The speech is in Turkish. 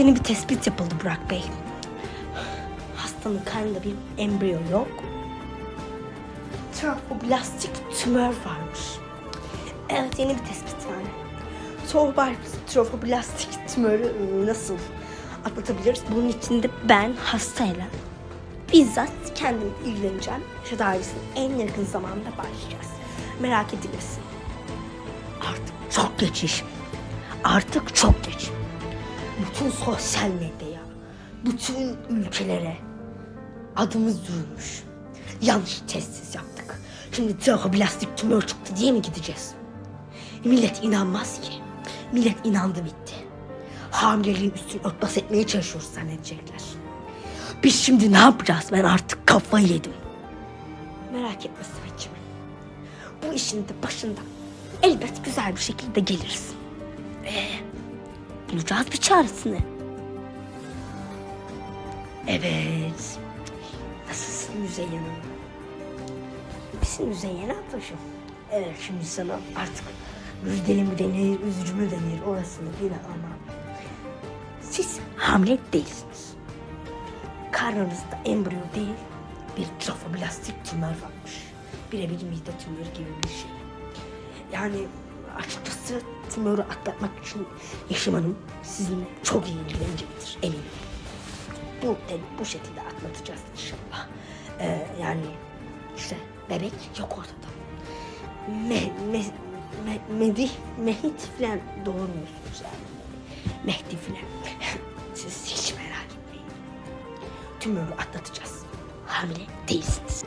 Yeni bir tespit yapıldı Burak Bey. Hastanın karnında bir embriyo yok. Trofoblastik tümör varmış. Evet yeni bir tespit yani. Sorbar trofoblastik tümörü ıı, nasıl atlatabiliriz? Bunun için de ben hastayla bizzat kendim ilgileneceğim. Tedavisine en yakın zamanda başlayacağız. Merak edilmesin. Artık çok geç iş. Artık çok geç. Bütün sosyal medyaya, bütün ülkelere adımız duyulmuş. Yanlış testis yaptık. Şimdi trofoblastik tümör çıktı diye mi gideceğiz? Millet inanmaz ki. Millet inandı bitti. Hamileliğin üstünü örtbas etmeye çalışıyoruz zannedecekler. Biz şimdi ne yapacağız? Ben artık kafayı yedim. Merak etme Samet'ciğim. Bu işin de başında elbet güzel bir şekilde geliriz. Bulacağız bir çaresini. Evet. Nasılsın Müzeyyen Hanım? Misin Müzeyyen ablacığım? Evet şimdi sana artık müjdeli mi denir, üzücü mü denir orasını bilemem. Siz hamile değilsiniz. Karnınızda embriyo değil, bir trofoblastik tümör varmış. Birebir mide tümörü gibi bir şey. Yani açıkçası tümörü atlatmak için Yeşim Hanım sizinle çok iyi ilgilenecektir eminim. Bu, bu şekilde atlatacağız inşallah. Ee, yani işte bebek yok ortada. Me, me, me, Medih, Mehit falan doğurmuyorsunuz yani. Mehdi falan. Siz hiç merak etmeyin. Tümörü atlatacağız. Hamile değilsiniz.